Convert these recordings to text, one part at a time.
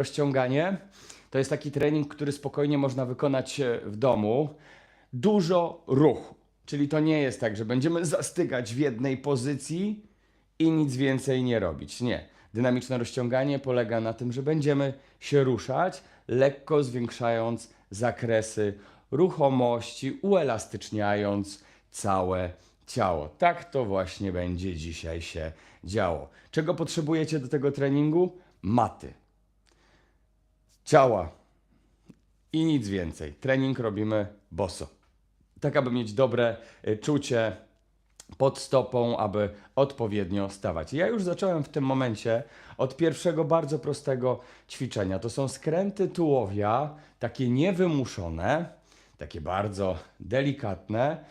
Rozciąganie to jest taki trening, który spokojnie można wykonać e, w domu. Dużo ruchu. Czyli to nie jest tak, że będziemy zastygać w jednej pozycji i nic więcej nie robić. Nie. Dynamiczne rozciąganie polega na tym, że będziemy się ruszać, lekko zwiększając zakresy ruchomości, uelastyczniając całe ciało. Tak to właśnie będzie dzisiaj się działo. Czego potrzebujecie do tego treningu? Maty ciała i nic więcej. Trening robimy boso. Tak, aby mieć dobre y, czucie pod stopą, aby odpowiednio stawać. Ja już zacząłem w tym momencie od pierwszego bardzo prostego ćwiczenia. To są skręty tułowia, takie niewymuszone, takie bardzo delikatne,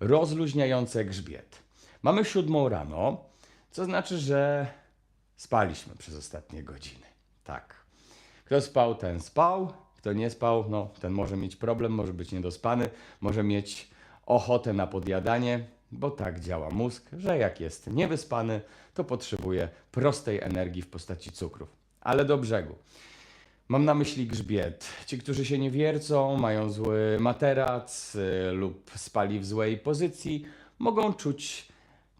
rozluźniające grzbiet. Mamy siódmą rano, co znaczy, że spaliśmy przez ostatnie godziny. Tak. Kto spał, ten spał. Kto nie spał, no ten może mieć problem, może być niedospany, może mieć ochotę na podjadanie, bo tak działa mózg, że jak jest niewyspany, to potrzebuje prostej energii w postaci cukrów. Ale do brzegu. Mam na myśli grzbiet. Ci, którzy się nie wiercą, mają zły materac y, lub spali w złej pozycji, mogą czuć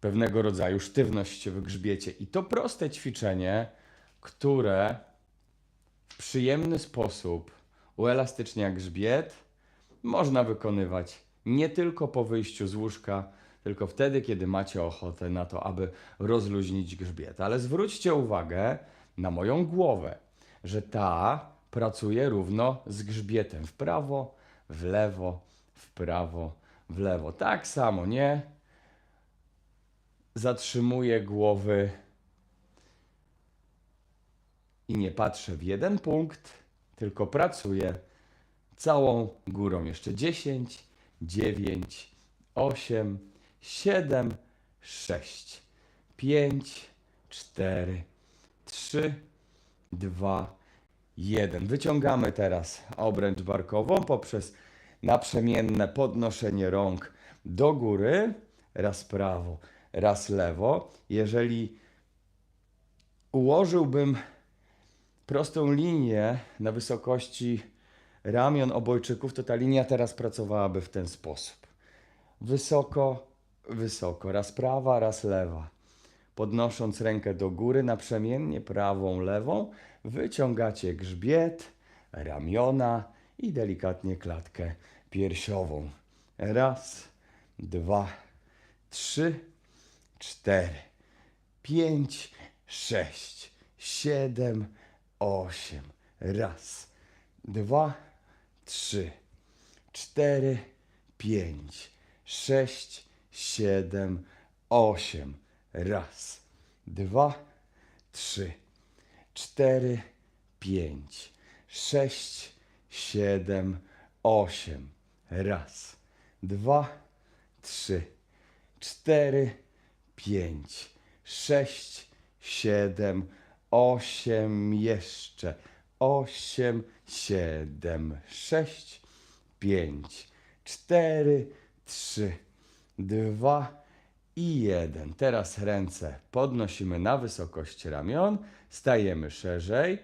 pewnego rodzaju sztywność w grzbiecie. I to proste ćwiczenie, które przyjemny sposób uelastycznia grzbiet, można wykonywać nie tylko po wyjściu z łóżka, tylko wtedy, kiedy macie ochotę na to, aby rozluźnić grzbiet. Ale zwróćcie uwagę na moją głowę, że ta pracuje równo z grzbietem w prawo, w lewo, w prawo, w lewo. Tak samo, nie? Zatrzymuję głowy i nie patrzę w jeden punkt, tylko pracuję całą górą. Jeszcze 10, 9, 8, 7, 6, 5, 4, 3, 2, 1. Wyciągamy teraz obręcz barkową poprzez naprzemienne podnoszenie rąk do góry, raz prawo, raz lewo. Jeżeli ułożyłbym prostą linię na wysokości ramion obojczyków, to ta linia teraz pracowałaby w ten sposób. Wysoko, wysoko, raz prawa, raz lewa. Podnosząc rękę do góry naprzemiennie, prawą, lewą, wyciągacie grzbiet, ramiona i delikatnie klatkę piersiową. Raz, dwa, trzy, cztery, pięć, sześć, siedem, osiem. Raz, dwa, trzy, cztery, pięć, sześć, siedem, osiem. Raz, dwa, trzy, cztery, pięć, sześć, siedem, osiem. Raz, dwa, trzy, cztery, pięć, sześć, siedem, osiem, jeszcze. Osiem, siedem, sześć, pięć, cztery, trzy, dwa i jeden. Teraz ręce podnosimy na wysokość ramion, stajemy szerzej,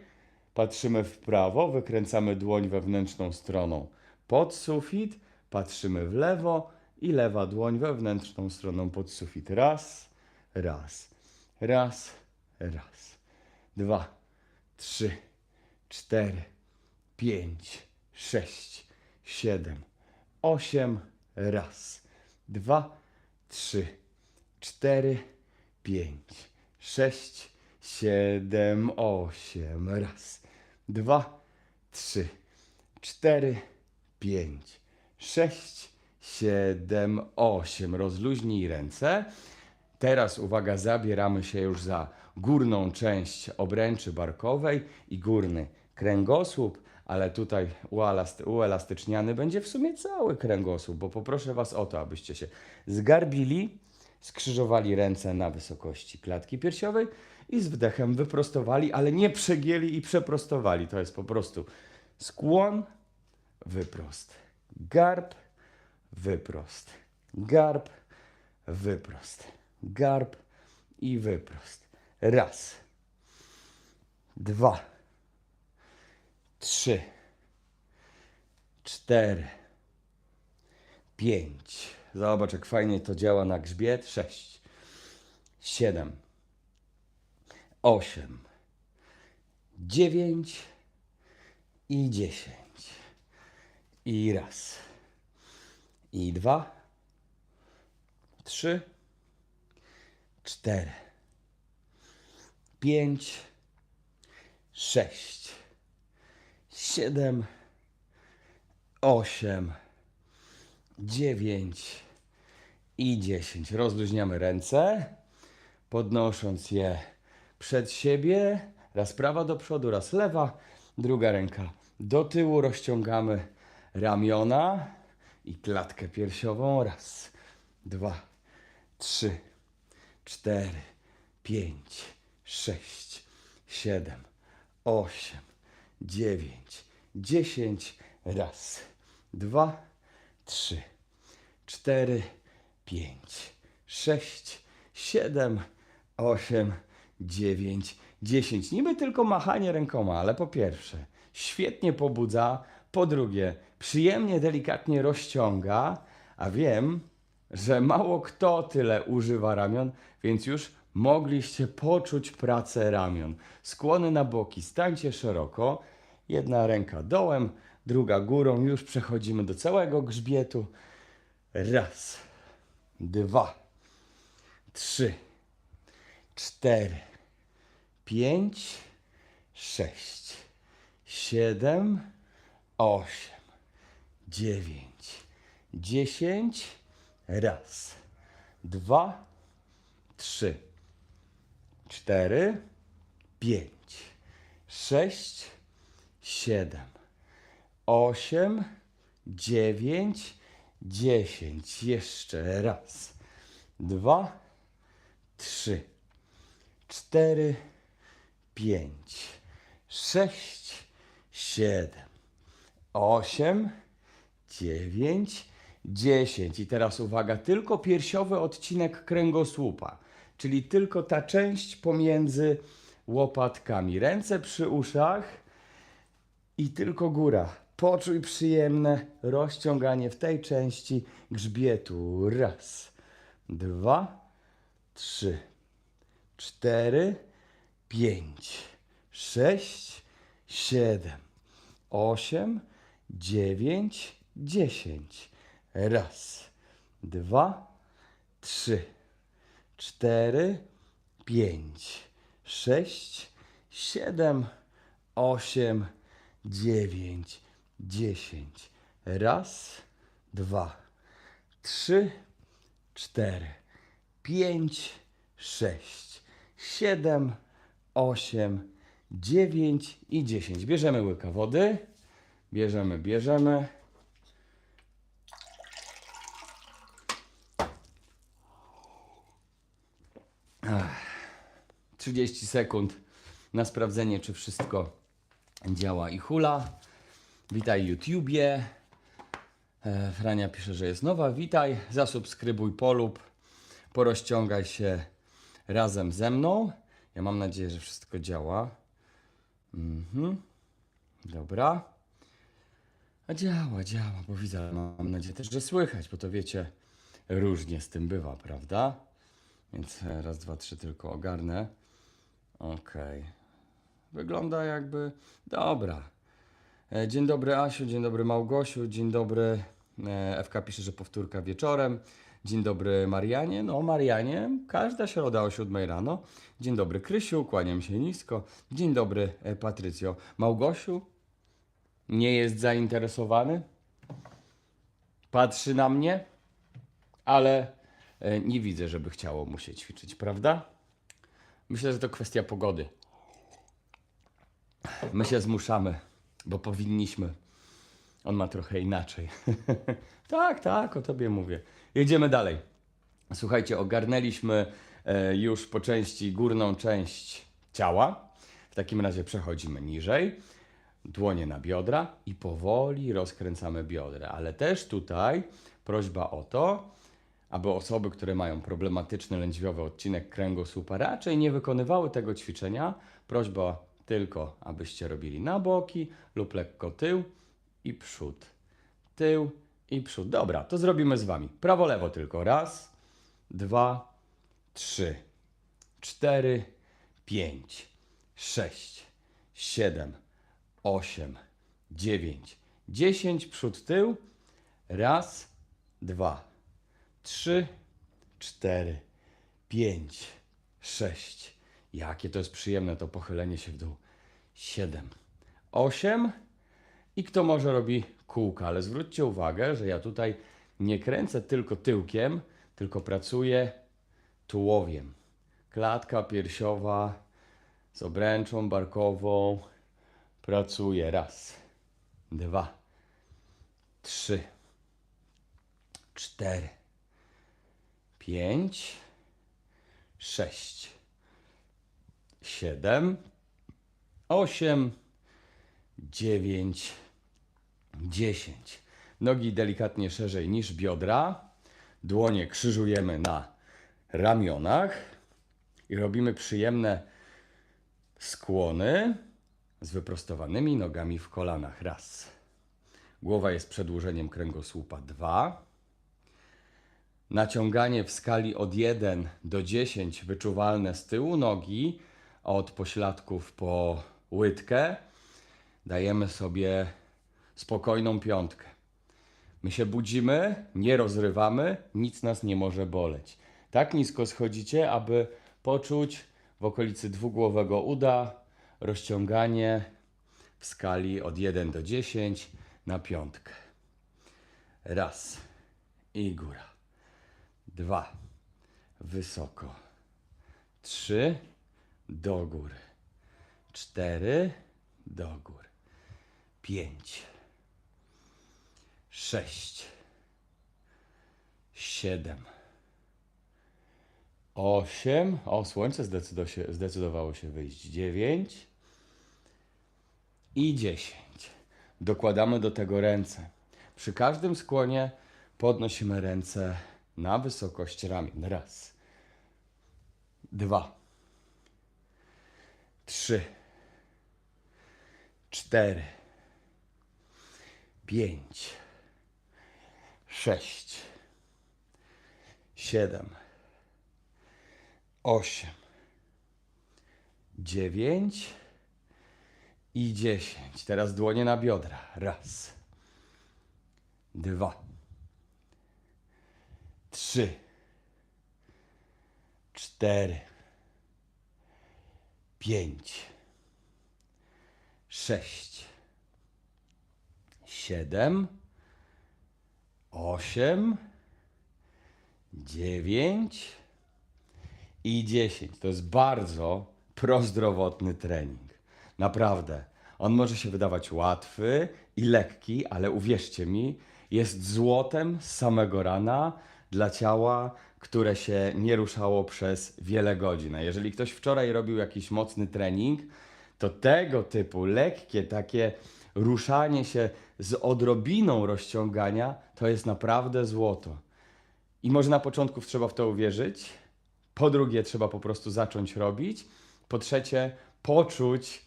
patrzymy w prawo, wykręcamy dłoń wewnętrzną stroną pod sufit, patrzymy w lewo i lewa dłoń wewnętrzną stroną pod sufit. Raz, raz, raz, raz, dwa, trzy, cztery, pięć, sześć, siedem, osiem, raz, dwa, trzy, cztery, pięć, sześć, siedem, osiem, raz, dwa, trzy, cztery, pięć, sześć, siedem, osiem. Rozluźnij ręce. Teraz uwaga, zabieramy się już za górną część obręczy barkowej i górny kręgosłup, ale tutaj uelast- uelastyczniany będzie w sumie cały kręgosłup, bo poproszę Was o to, abyście się zgarbili, skrzyżowali ręce na wysokości klatki piersiowej i z wdechem wyprostowali, ale nie przegięli i przeprostowali. To jest po prostu skłon, wyprost, garb, wyprost, garb, wyprost, garb i wyprost. Raz, dwa, trzy, cztery, pięć. Zobacz, jak fajnie to działa na grzbiet. Sześć, siedem, osiem, dziewięć. I dziesięć. I raz, i dwa, trzy, cztery, pięć, sześć, siedem, osiem, dziewięć i dziesięć. Rozluźniamy ręce, podnosząc je przed siebie. Raz prawa do przodu, raz lewa, druga ręka do tyłu. Rozciągamy ramiona i klatkę piersiową. Raz, dwa, trzy, cztery, pięć, sześć, siedem, osiem, dziewięć, dziesięć. Raz, dwa, trzy, cztery, pięć, sześć, siedem, osiem, dziewięć, dziesięć. Niby tylko machanie rękoma, ale po pierwsze, świetnie pobudza, po drugie, przyjemnie, delikatnie rozciąga, a wiem, że mało kto tyle używa ramion, więc już mogliście poczuć pracę ramion. Skłony na boki, stańcie szeroko. Jedna ręka dołem, druga górą. Już przechodzimy do całego grzbietu. Raz, dwa, trzy, cztery, pięć, sześć, siedem, osiem, dziewięć, dziesięć. Raz, dwa, trzy, cztery, pięć, sześć, siedem, osiem, dziewięć, dziesięć. Jeszcze raz, dwa, trzy, cztery, pięć, sześć, siedem, osiem, dziewięć, dziesięć. I teraz uwaga, tylko piersiowy odcinek kręgosłupa, czyli tylko ta część pomiędzy łopatkami. Ręce przy uszach i tylko góra. Poczuj przyjemne rozciąganie w tej części grzbietu. Raz, dwa, trzy, cztery, pięć, sześć, siedem, osiem, dziewięć, dziesięć. Raz, dwa, trzy, cztery, pięć, sześć, siedem, osiem, dziewięć, dziesięć. Raz, dwa, trzy, cztery, pięć, sześć, siedem, osiem, dziewięć i dziesięć. Bierzemy łyka wody. Bierzemy, bierzemy. 30 sekund na sprawdzenie, czy wszystko działa i hula. Witaj YouTubie. E, Frania pisze, że jest nowa. Witaj, zasubskrybuj, polub, porozciągaj się razem ze mną. Ja mam nadzieję, że wszystko działa. Mhm. Dobra. A działa, działa, bo widzę, mam nadzieję też, że słychać, bo to wiecie, różnie z tym bywa, prawda? Więc e, raz, dwa, trzy tylko ogarnę. Okej. Wygląda jakby. Dobra. E, Dzień dobry Asiu, dzień dobry Małgosiu, dzień dobry. e, FK pisze, że powtórka wieczorem. Dzień dobry Marianie. No, Marianie, każda środa o 7 rano. Dzień dobry Krysiu, kłaniam się nisko. Dzień dobry Patrycjo. Małgosiu, nie jest zainteresowany? Patrzy na mnie, ale nie widzę, żeby chciało mu się ćwiczyć, prawda? Myślę, że to kwestia pogody. My się zmuszamy, bo powinniśmy. On ma trochę inaczej. tak, tak, o tobie mówię. Jedziemy dalej. Słuchajcie, ogarnęliśmy e, już po części górną część ciała. W takim razie przechodzimy niżej. Dłonie na biodra i powoli rozkręcamy biodra. Ale też tutaj prośba o to, aby osoby, które mają problematyczny lędźwiowy odcinek kręgosłupa raczej nie wykonywały tego ćwiczenia. Prośba tylko abyście robili na boki lub lekko tył i przód. Tył i przód. Dobra, to zrobimy z wami. Prawo, lewo tylko. Raz, dwa, trzy, cztery, pięć, sześć, siedem, osiem, dziewięć, dziesięć. Przód, tył. Raz, dwa, trzy, cztery, pięć, sześć. Jakie to jest przyjemne to pochylenie się w dół. Siedem, osiem. I kto może robi kółka, ale zwróćcie uwagę, że ja tutaj nie kręcę tylko tyłkiem, tylko pracuję tułowiem. Klatka piersiowa z obręczą barkową. Pracuję raz, dwa, trzy, cztery, pięć, sześć, siedem, osiem, dziewięć, dziesięć. Nogi delikatnie szerzej niż biodra. Dłonie krzyżujemy na ramionach i robimy przyjemne skłony z wyprostowanymi nogami w kolanach. Raz. Głowa jest przedłużeniem kręgosłupa. Dwa. Naciąganie w skali od 1 do 10 wyczuwalne z tyłu nogi, od pośladków po łydkę dajemy sobie spokojną piątkę. My się budzimy, nie rozrywamy, nic nas nie może boleć. Tak nisko schodzicie, aby poczuć w okolicy dwugłowego uda rozciąganie w skali od 1 do 10 na piątkę. Raz i góra. Dwa. Wysoko. Trzy. Do góry. Cztery. Do góry. Pięć. Sześć. Siedem. Osiem. O, słońce zdecydowało się wyjść. Dziewięć. I dziesięć. Dokładamy do tego ręce. Przy każdym skłonie podnosimy ręce na wysokość ramion. Raz. Dwa. Trzy. Cztery. Pięć. Sześć. Siedem. Osiem. Dziewięć. I dziesięć. Teraz dłonie na biodra. Raz. Dwa. Trzy. Cztery. Pięć. Sześć. Siedem. Osiem. Dziewięć. I dziesięć. To jest bardzo prozdrowotny trening. Naprawdę. On może się wydawać łatwy i lekki, ale uwierzcie mi, jest złotem z samego rana dla ciała, które się nie ruszało przez wiele godzin. A jeżeli ktoś wczoraj robił jakiś mocny trening, to tego typu lekkie takie ruszanie się z odrobiną rozciągania to jest naprawdę złoto. I może na początku trzeba w to uwierzyć, po drugie trzeba po prostu zacząć robić, po trzecie poczuć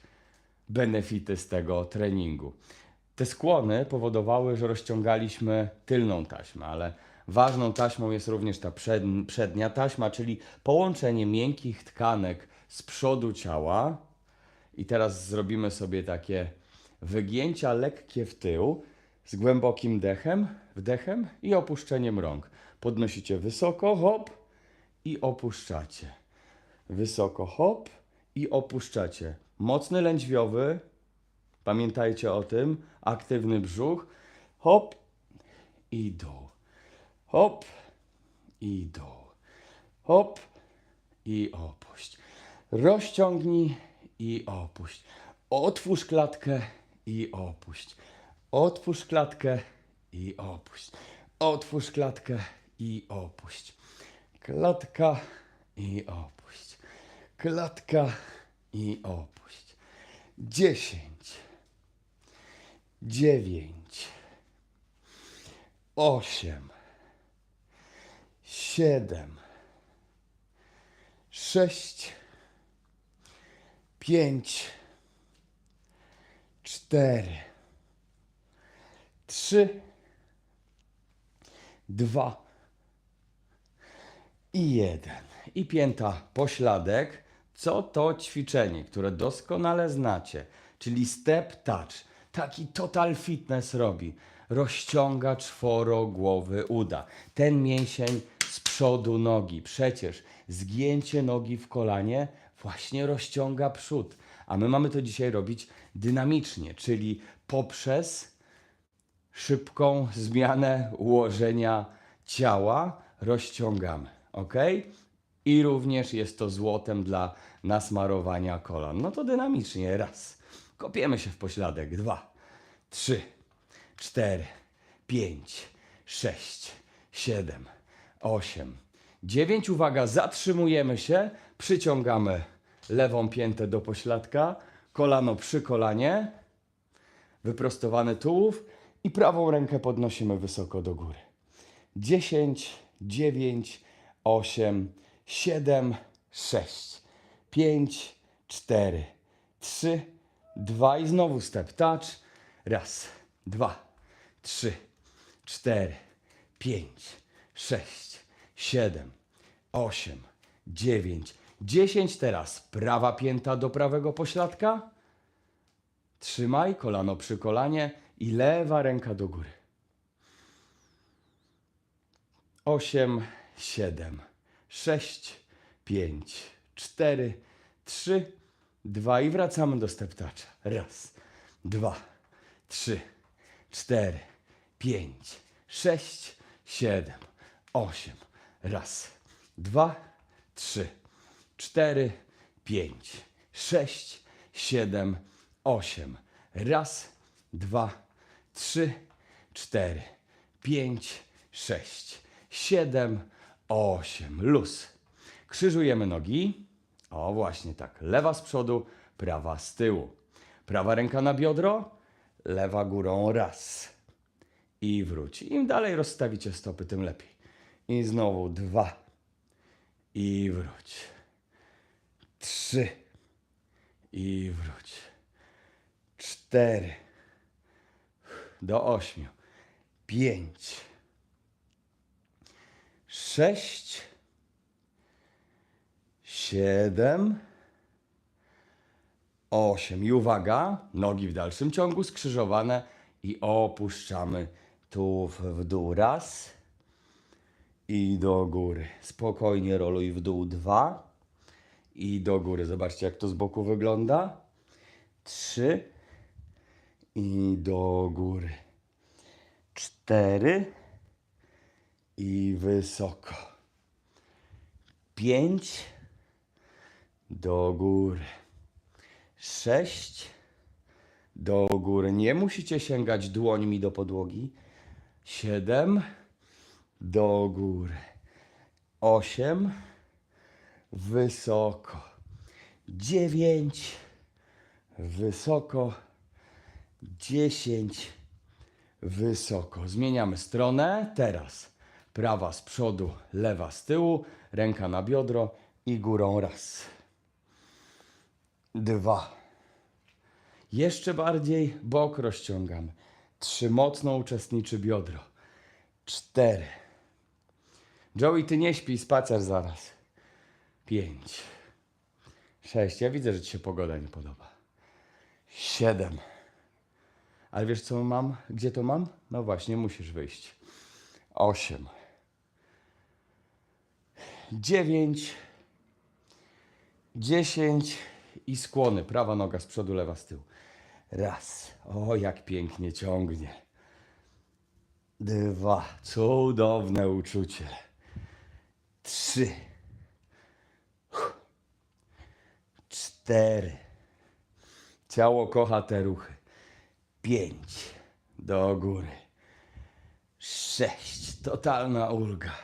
benefity z tego treningu. Te skłony powodowały, że rozciągaliśmy tylną taśmę, ale ważną taśmą jest również ta przed, przednia taśma, czyli połączenie miękkich tkanek z przodu ciała. I teraz zrobimy sobie takie wygięcia lekkie w tył z głębokim dechem, wdechem i opuszczeniem rąk. Podnosicie wysoko, hop i opuszczacie. Wysoko, hop i opuszczacie. Mocny lędźwiowy, pamiętajcie o tym, aktywny brzuch, hop i dół. Hop i dół. Hop i opuść. Rozciągnij i opuść. Otwórz klatkę i opuść. Otwórz klatkę i opuść. Otwórz klatkę i opuść. Klatka i opuść. Klatka i opuść. Dziesięć. Dziewięć. Osiem. Siedem. Sześć. Pięć. cztery, trzy, dwa i jeden. I pięta pośladek. Co to ćwiczenie, które doskonale znacie, czyli step touch. Taki total fitness robi. Rozciąga czworogłowy uda. Ten mięsień przodu nogi. Przecież zgięcie nogi w kolanie właśnie rozciąga przód. A my mamy to dzisiaj robić dynamicznie, czyli poprzez szybką zmianę ułożenia ciała rozciągamy. ok? I również jest to złotem dla nasmarowania kolan. No to dynamicznie. Raz. Kopiemy się w pośladek. Dwa, trzy, cztery, pięć, sześć, siedem, osiem, dziewięć. Uwaga, zatrzymujemy się. Przyciągamy lewą piętę do pośladka. Kolano przy kolanie wyprostowany tułów i prawą rękę podnosimy wysoko do góry. 10, 9, 8, 7, 6, 5, 4, 3, 2 i znowu step touch. Raz, dwa, trzy, cztery, pięć, sześć, siedem, osiem, dziewięć, dziesięć. Teraz prawa pięta do prawego pośladka. Trzymaj kolano przy kolanie i lewa ręka do góry. Osiem, siedem, sześć, pięć, cztery, trzy, dwa i wracamy do steptacza. Raz, dwa, trzy, cztery, pięć, sześć, siedem, osiem. Raz, dwa, trzy, cztery, pięć, sześć, siedem, osiem. Raz, dwa, trzy, cztery, pięć, sześć, siedem, osiem. Luz. Krzyżujemy nogi. O, właśnie tak. Lewa z przodu, prawa z tyłu. Prawa ręka na biodro, lewa górą raz. I wróć. Im dalej rozstawicie stopy, tym lepiej. I znowu dwa. I wróć. Trzy. I wróć. Cztery. Do ośmiu. Pięć. Sześć. Siedem. Osiem. I uwaga, nogi w dalszym ciągu skrzyżowane i opuszczamy tułów w dół. Raz i do góry. Spokojnie roluj w dół. Dwa i do góry. Zobaczcie, jak to z boku wygląda. Trzy i do góry. Cztery i wysoko. Pięć do góry. Sześć do góry. Nie musicie sięgać dłońmi do podłogi. Siedem do góry. Osiem wysoko. Dziewięć wysoko. Dziesięć wysoko. Zmieniamy stronę. Teraz prawa z przodu, lewa z tyłu, ręka na biodro i górą raz. Dwa. Jeszcze bardziej bok rozciągamy. Trzy mocno uczestniczy biodro. Cztery. Joey, ty nie śpi, spacer zaraz. Pięć. Sześć. Ja widzę, że ci się pogoda nie podoba. Siedem. Ale wiesz co mam? Gdzie to mam? No właśnie, musisz wyjść. Osiem. Dziewięć. Dziesięć. I skłony. Prawa noga z przodu, lewa z tyłu. Raz. O, jak pięknie ciągnie. Dwa. Cudowne uczucie. Trzy. Cztery. Ciało kocha te ruchy. Pięć. Do góry. Sześć. Totalna ulga.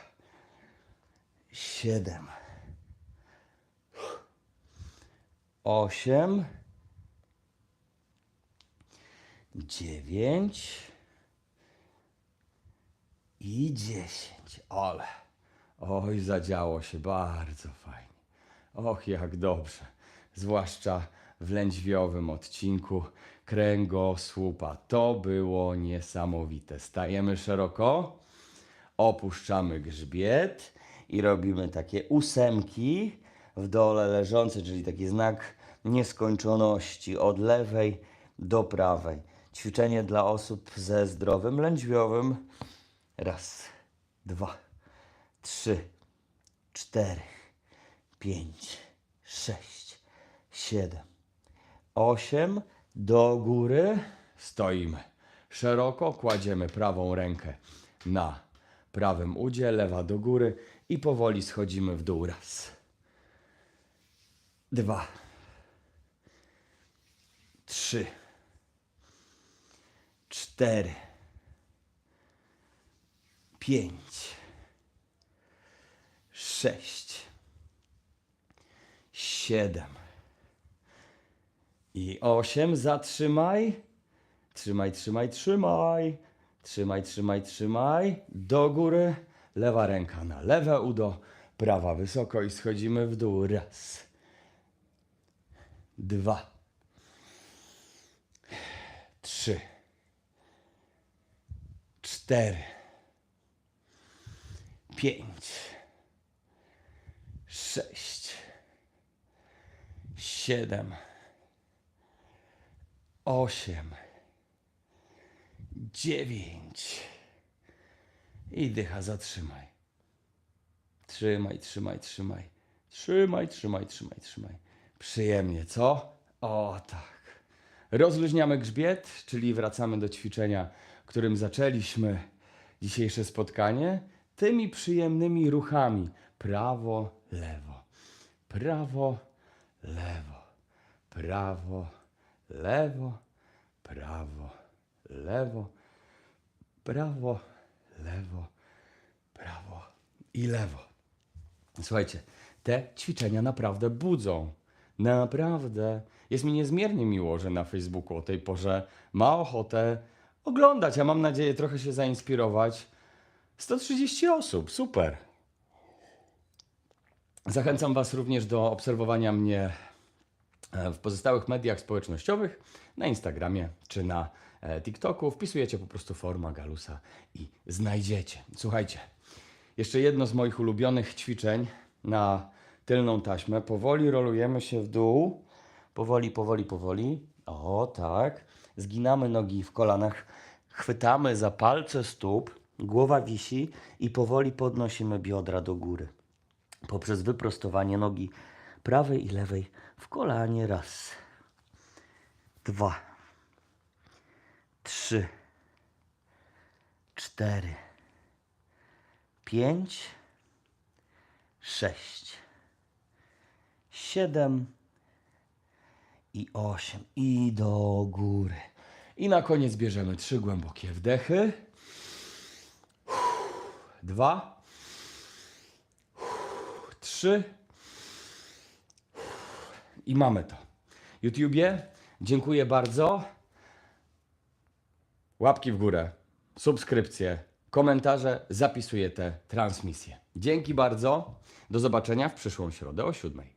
Siedem. Osiem. Dziewięć. I dziesięć. Ale. Oj, zadziało się bardzo fajnie. Och, jak dobrze. Zwłaszcza w lędźwiowym odcinku, kręgosłupa. To było niesamowite. Stajemy szeroko, opuszczamy grzbiet i robimy takie ósemki w dole leżące, czyli taki znak nieskończoności od lewej do prawej. Ćwiczenie dla osób ze zdrowym lędźwiowym. Raz, dwa, trzy, cztery, pięć, sześć, siedem, osiem. Do góry stoimy. Szeroko kładziemy prawą rękę na prawym udzie, lewa do góry i powoli schodzimy w dół. Raz, dwa, trzy, cztery, pięć, sześć, siedem i osiem. Zatrzymaj. Trzymaj, trzymaj, trzymaj. Trzymaj, trzymaj, trzymaj. Do góry. Lewa ręka na lewe udo. Prawa wysoko i schodzimy w dół. Raz. Dwa. Trzy. Cztery. Pięć. Sześć. Siedem. Osiem. Dziewięć. I dycha zatrzymaj. Trzymaj, trzymaj, trzymaj. Trzymaj, trzymaj, trzymaj, trzymaj. Przyjemnie, co? O tak. Rozluźniamy grzbiet, czyli wracamy do ćwiczenia, którym zaczęliśmy dzisiejsze spotkanie. Tymi przyjemnymi ruchami. Prawo, lewo. Prawo, lewo. Prawo, lewo. Prawo, lewo. Prawo, lewo. Prawo i lewo. Słuchajcie, te ćwiczenia naprawdę budzą. Naprawdę. Jest mi niezmiernie miło, że na Facebooku o tej porze ma ochotę oglądać, a mam nadzieję trochę się zainspirować. 130 osób, super. Zachęcam Was również do obserwowania mnie e, w pozostałych mediach społecznościowych, na Instagramie czy na e, TikToku. Wpisujecie po prostu forma Galusa i znajdziecie. Słuchajcie, jeszcze jedno z moich ulubionych ćwiczeń na tylną taśmę. Powoli rolujemy się w dół. Powoli, powoli, powoli. O, tak. Zginamy nogi w kolanach. Chwytamy za palce stóp. Głowa wisi i powoli podnosimy biodra do góry. Poprzez wyprostowanie nogi prawej i lewej w kolanie. Raz, dwa, trzy, cztery, pięć, sześć, siedem i osiem. I do góry. I na koniec bierzemy trzy głębokie wdechy. Dwa. Trzy. I mamy to. YouTubie, dziękuję bardzo. Łapki w górę, subskrypcje, komentarze, zapisuję te transmisje. Dzięki bardzo. Do zobaczenia w przyszłą środę o siódmej.